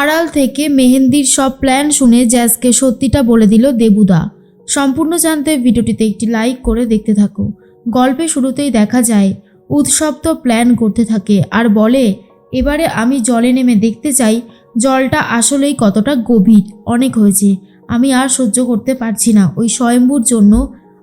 আড়াল থেকে মেহেন্দির সব প্ল্যান শুনে জ্যাজকে সত্যিটা বলে দিল দেবুদা। সম্পূর্ণ জানতে ভিডিওটিতে একটি লাইক করে দেখতে থাকো। গল্পে শুরুতেই দেখা যায়, উৎসব তো প্ল্যান করতে থাকে আর বলে, এবারে আমি জলে নেমে দেখতে চাই, জলটা আসলেই কতটা গভীর। অনেক হয়েছে। আমি আর সহ্য করতে পারছি না। ওই স্বয়ম্ভুর জন্য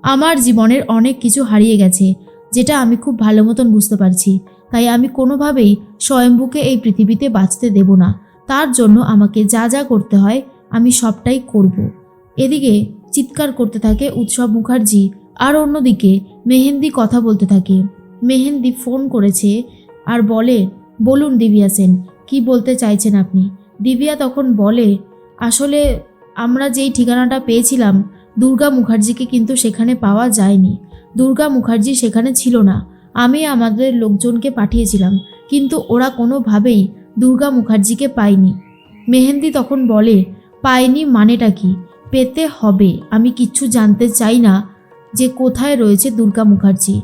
আমার জীবনের অনেক কিছু হারিয়ে গেছে, যেটা আমি খুব ভালো মতন বুঝতে পারছি। তাই আমি কোনোভাবেই স্বয়ম্ভুকে এই পৃথিবীতে বাঁচতে দেব না। তার জন্য আমাকে যা যা করতে হয় আমি সবটাই করব। এদিকে চিৎকার করতে থাকে উৎসব মুখার্জি আর অন্যদিকে মেহেন্দি কথা বলতে থাকে। মেহেন্দি ফোন করেছে আর বলে, বলুন দিবিয়া সেন কি বলতে চাইছেন আপনি? দিবিয়া তখন বলে, আসলে আমরা যেই ঠিকানাটা পেয়েছিলাম, দুর্গা মুখার্জিকে কিন্তু সেখানে পাওয়া যায়নি। দুর্গা মুখার্জি সেখানে ছিল না। আমি আমাদের লোকজনকে পাঠিয়েছিলাম। কিন্তু ওরা কোনোভাবেই দুর্গা মুখার্জিকে পাইনি। মেহেন্দি তখন বলে, পাইনি মানেটা কি? পেতে হবে। আমি কিচ্ছু জানতে চাই না যে কোথায় রয়েছে দুর্গা মুখার্জি।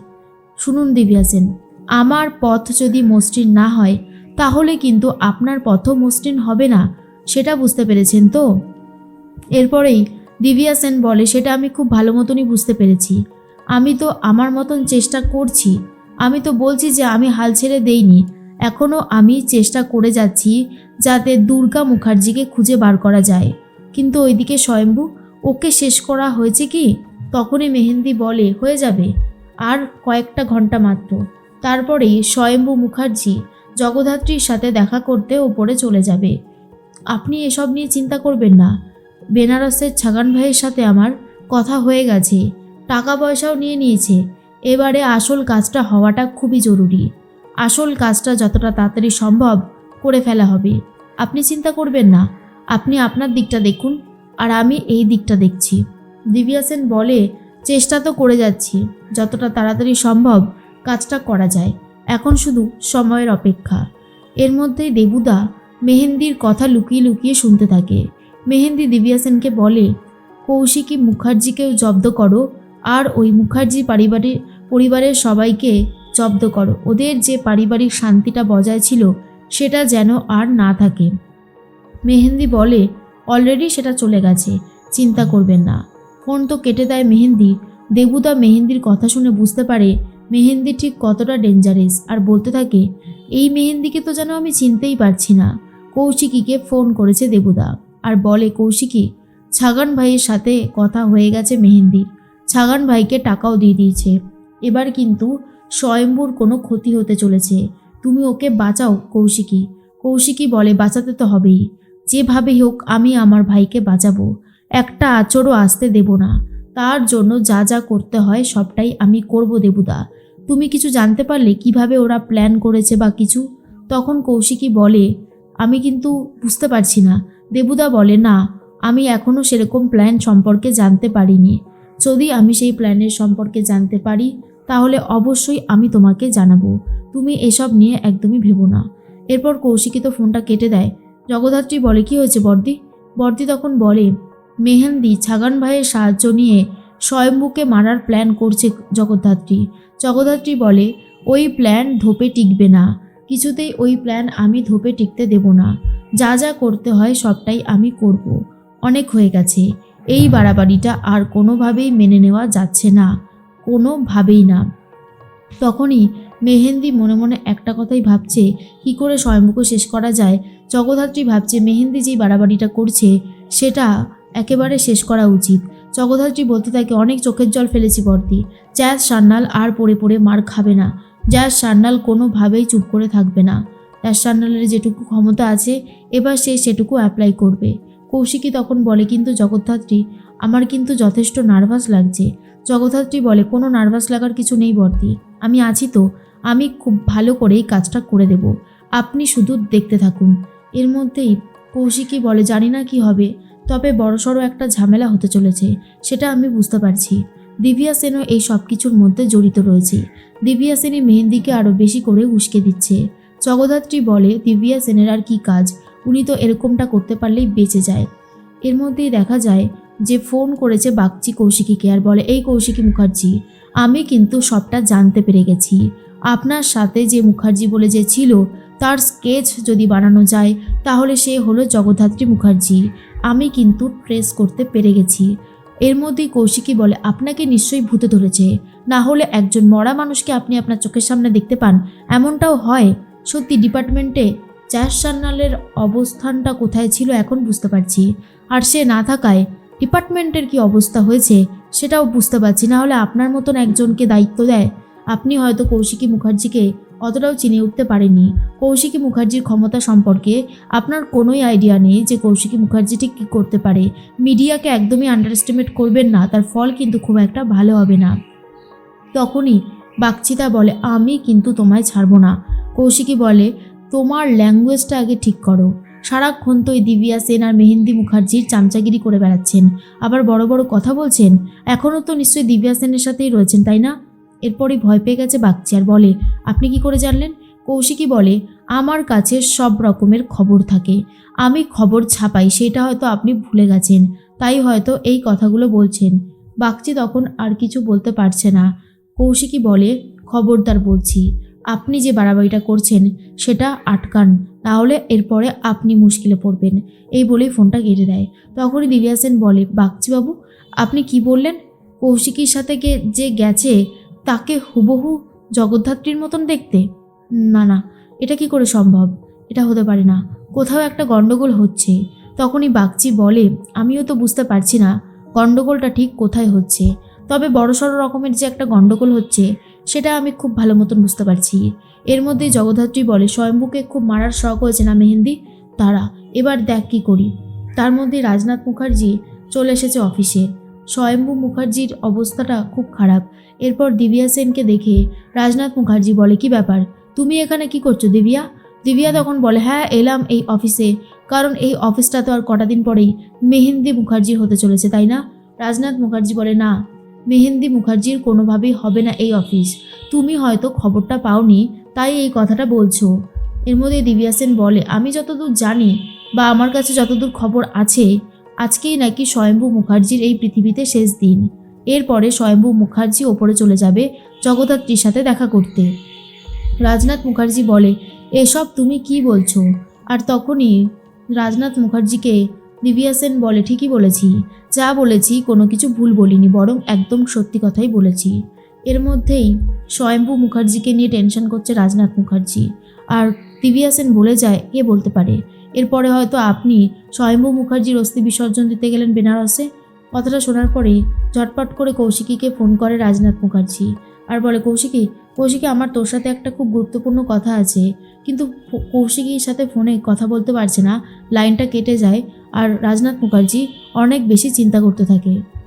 শুনুন দিব্যা সেন, আমার পথ যদি মসৃণ না হয়, তাহলে কিন্তু আপনার পথও মসৃণ হবে না। সেটা বুঝতে পেরেছেন তো? এরপরেই দিব্যা সেন বলে, সেটা আমি খুব ভালো মতনই বুঝতে পেরেছি। আমি তো আমার মতন চেষ্টা করছি। আমি তো বলছি যে আমি হাল ছেড়ে দেইনি। এখনও আমি চেষ্টা করে যাচ্ছি যাতে দুর্গা মুখার্জিকে খুঁজে বার করা যায়। কিন্তু ওইদিকে স্বয়ম্ভু, ওকে শেষ করা হয়েছে কি? তখনই মেহেন্দি বলে, হয়ে যাবে। আর কয়েকটা ঘণ্টা মাত্র। তারপরেই স্বয়ম্ভু মুখার্জি জগদ্ধাত্রীর সাথে দেখা করতে ওপরে চলে যাবে। আপনি এসব নিয়ে চিন্তা করবেন না। বেনারসের ছাগান ভাইয়ের সাথে আমার কথা হয়ে গেছে। টাকা পয়সাও নিয়ে নিয়েছে। এবারে আসল কাজটা হওয়াটা খুবই জরুরি। আসল কাজটা যতটা তাড়াতাড়ি সম্ভব করে ফেলা হবে। আপনি চিন্তা করবেন না। আপনি আপনার দিকটা দেখুন আর আমি এই দিকটা দেখছি। দিব্যা সেন বলে, চেষ্টা তো করে যাচ্ছি। যতটা তাড়াতাড়ি সম্ভব কাজটা করা যায়। এখন শুধু সময়ের অপেক্ষা। এর মধ্যেই দেবুদা মেহেন্দির কথা লুকিয়ে লুকিয়ে শুনতে থাকে। মেহেন্দি দিব্যা সেনকে বলে, কৌশিকী মুখার্জিকেও জব্দ করো আর ওই মুখার্জি পারিবারিক পরিবারের সবাইকে জব্দ করো। ওদের যে পারিবারিক শান্তিটা বজায় ছিল, সেটা যেন আর না থাকে। মেহেন্দি বলে, অলরেডি সেটা চলে গেছে, চিন্তা করবেন না। ফোন তো কেটে দেয় মেহেন্দি। দেবুদা মেহেন্দির কথা শুনে বুঝতে পারে, মেহেন্দি ঠিক কতটা ডেঞ্জারেস আর বলতে থাকে, এই মেহেন্দিকে তো যেন আমি চিনতেই পারছি না। কৌশিকীকে ফোন করেছে দেবুদা। আর বলে, কৌশিকী, ছাগান ভাইয়ের সাথে কথা হয়ে গেছে মেহেন্দির। ছাগান ভাইকে টাকাও দিয়ে দিয়েছে। এবার কিন্তু স্বয়ম্ভুর কোনো ক্ষতি হতে চলেছে। তুমি ওকে বাঁচাও, কৌশিকী। কৌশিকী বলে, বাঁচাতে তো হবেই। যেভাবে হোক, আমি আমার ভাইকে বাঁচাবো। একটা আচরও আসতে দেব না। তার জন্য যা যা করতে হয়, সবটাই আমি করব, দেবুদা। তুমি কিছু জানতে পারলে কীভাবে ওরা প্ল্যান করেছে বা কিছু? তখন কৌশিকী বলে, আমি কিন্তু বুঝতে পারছি না। দেবুদা বলে, না, আমি এখনও সেরকম প্ল্যান সম্পর্কে জানতে পারিনি। যদি আমি সেই প্ল্যানের সম্পর্কে জানতে পারি তাহলে অবশ্যই আমি তোমাকে জানাব। তুমি এসব নিয়ে একদমই ভেবো না। এরপর কৌশিকী তো ফোনটা কেটে দেয়। জগদ্ধাত্রী বলে, কি হয়েছে বর্দি? বর্দি তখন বলে, মেহেন্দি, ছাগান ভাইয়ের সাহায্য নিয়ে স্বয়ম্ভুকে মারার প্ল্যান করছে জগদ্ধাত্রী। জগদ্ধাত্রী বলে, ওই প্ল্যান ধোপে টিকবে না। কিছুতেই ওই প্ল্যান আমি ধোপে টিকতে দেব না। যা যা করতে হয় সবটাই আমি করব। অনেক হয়ে গেছে। এই বাড়াবাড়িটা আর কোনোভাবেই মেনে নেওয়া যাচ্ছে না। কোনোভাবেই না। তখনই মেহেন্দি মনে মনে একটা কথাই ভাবছে, কি করে স্বয়ম্ভুকে শেষ করা যায়? জগদ্ধাত্রী ভাবছে মেহেন্দি যেই বাড়াবাড়িটা করছে, সেটা একেবারে শেষ করা উচিত। জগদ্ধাত্রী বলতে থাকে, অনেক চোখের জল ফেলেছি বর্দি। জ্যাজ সান্নাল আর পড়ে পড়ে মার খাবে না। জ্যাজ সান্নাল কোনোভাবেই চুপ করে থাকবে না। জ্যাজ সান্নালের যেটুকু ক্ষমতা আছে, এবার সে সেটুকু অ্যাপ্লাই করবে। কৌশিকী তখন বলে, কিন্তু জগদ্ধাত্রী, আমার কিন্তু যথেষ্ট নার্ভাস লাগছে। জগদ্ধাত্রী বলে, কোনো নার্ভাস লাগার কিছু নেই বর্দি আমি আছি তো, আমি খুব ভালো করে এই কাজটা করে দেব। আপনি শুধু দেখতে থাকুন। এর মধ্যেই কৌশিকী বলে, জানি না কি হবে, তবে বড়সড় একটা ঝামেলা হতে চলেছে, সেটা আমি বুঝতে পারছি। দিব্যা সেনও এই সব কিছুর মধ্যে জড়িত রয়েছে। দিব্যা সেনই মেহেন্দিকে আরও বেশি করে উস্কে দিচ্ছে। জগদ্ধাত্রী বলে দিব্যা সেনের আর কি কাজ? উনি তো এরকমটা করতে পারলেই বেঁচে যায়। এর মধ্যেই দেখা যায় যে ফোন করেছে বাগচি কৌশিকীকে আর বলে, এই কৌশিকী মুখার্জি, আমি কিন্তু সবটা জানতে পেরে গেছি। আপনার সাথে যে মুখার্জি বলে যে ছিল, তার স্কেচ যদি বানানো যায়, তাহলে সে হলো জগদ্ধাত্রী মুখার্জি। আমি কিন্তু ট্রেস করতে পেরে গেছি। এর মধ্যেই কৌশিকী বলে, আপনাকে নিশ্চয়ই ভূতে ধরেছে। না হলে একজন মরা মানুষকে আপনি আপনার চোখের সামনে দেখতে পান। এমনটাও হয়। সত্যি, ডিপার্টমেন্টে জ্যাস সান্যালের অবস্থানটা কোথায় ছিল এখন বুঝতে পারছি। আর সে না থাকায় ডিপার্টমেন্টের কি অবস্থা হয়েছে সেটাও বুঝতে পারছি না, হলে আপনার মতন একজনকে দায়িত্ব দেয়। আপনি হয়তো কৌশিকী মুখার্জিকে অতটাও চিনে উঠতে পারেনি কৌশিকী মুখার্জির ক্ষমতা সম্পর্কে আপনার কোনোই আইডিয়া নেই যে কৌশিকী মুখার্জি ঠিক কী করতে পারে। মিডিয়াকে একদমই আন্ডারএস্টিমেট করবেন না, তার ফল কিন্তু খুব একটা ভালো হবে না। তখনই বাগচিতা বলে, আমি কিন্তু তোমায় ছাড়বো না। কৌশিকী বলে তোমার ল্যাঙ্গুয়েজটা আগে ঠিক করো। সারাক্ষণ তো ওই দিব্যা সেন আর মেহেন্দি মুখার্জির চামচাগিরি করে বেড়াচ্ছেন। আবার বড় বড় কথা বলছেন এখনও তো নিশ্চয়ই দিব্যা সেনের সাথেই রয়েছেন, তাই না? এরপরই ভয় পেয়ে গেছে বাগচি আর বলে, আপনি কি করে জানলেন? কৌশিকী বলে, আমার কাছে সব রকমের খবর থাকে। আমি খবর ছাপাই, সেটা হয়তো আপনি ভুলে গেছেন। তাই হয়তো এই কথাগুলো বলছেন। বাগচি তখন আর কিছু বলতে পারছে না। কৌশিকী বলে, খবরদার বলছি। আপনি যে বাড়াবাড়িটা করছেন সেটা আটকান, তাহলে এরপরে আপনি মুশকিলে পড়বেন। এই বলেই ফোনটা কেটে দেয়। তখনই দিব্যা সেন বলে বাগচিবাবু আপনি কি বললেন? কৌশিকীর সাথে গে যে গেছে, তাকে হুবহু জগদ্ধাত্রীর মতন দেখতে? না না, এটা কি করে সম্ভব? এটা হতে পারে না। কোথাও একটা গণ্ডগোল হচ্ছে। তখনই বাগচি বলে, আমিও তো বুঝতে পারছি না গণ্ডগোলটা ঠিক কোথায় হচ্ছে। তবে বড়সড় রকমের যে একটা গণ্ডগোল হচ্ছে সেটা আমি খুব ভালো মতন বুঝতে পারছি। এর মধ্যে জগদ্ধাত্রী বলে, স্বয়ম্ভুকে খুব মারার শখ হয়েছে না মেহেন্দি? তারা এবার দেখ কী করি। তার মধ্যে রাজনাথ মুখার্জি চলে এসেছে অফিসে। স্বয়ম্ভু মুখার্জির অবস্থাটা খুব খারাপ। এরপর দিবিয়া সেনকে দেখে রাজনাথ মুখার্জি বলে, কি ব্যাপার? তুমি এখানে কি করছ দিবিয়া? দিবিয়া তখন বলে হ্যাঁ এলাম এই অফিসে। কারণ এই অফিসটা তো আর কটা দিন পরেই মেহেন্দি মুখার্জির হতে চলেছে, তাই না? রাজনাথ মুখার্জি বলে, না মেহেন্দি মুখার্জির কোনোভাবেই হবে না এই অফিস। তুমি হয়তো খবরটা পাওনি, তাই এই কথাটা বলছো। এর মধ্যে দিব্যা সেন বলে, আমি যতদূর জানি বা আমার কাছে যতদূর খবর আছে, আজকেই নাকি স্বয়ম্ভু মুখার্জির এই পৃথিবীতে শেষ দিন। এরপরে স্বয়ম্ভু মুখার্জি ওপরে চলে যাবে জগদ্ধাত্রীর সাথে দেখা করতে। রাজনাথ মুখার্জি বলে, এসব তুমি কি বলছো? আর তখনই রাজনাথ মুখার্জিকে দিব্যা সেন বলে, ঠিকই বলেছি। যা বলেছি কোনো কিছু ভুল বলিনি, বরং একদম সত্যি কথাই বলেছি। এর মধ্যেই স্বয়ম্ভু মুখার্জিকে নিয়ে টেনশন করছে রাজনাথ মুখার্জি। আর দিব্যা সেন বলে যায়, কে বলতে পারে? এরপরে হয়তো আপনি স্বয়ম্ভু মুখার্জির অস্থি বিসর্জন দিতে গেলেন বেনারসে? কথাটা শোনার পরে ঝটপট করে কৌশিকীকে ফোন করে রাজনাথ মুখার্জি। আর বলে, কৌশিকী কৌশিকী, আমার তোর সাথে একটা খুব গুরুত্বপূর্ণ কথা আছে। কিন্তু কৌশিকীর সাথে ফোনে কথা বলতে পারছে না। লাইনটা কেটে যায়। আর রাজনাথ মুখার্জি অনেক বেশি চিন্তা করতে থাকে।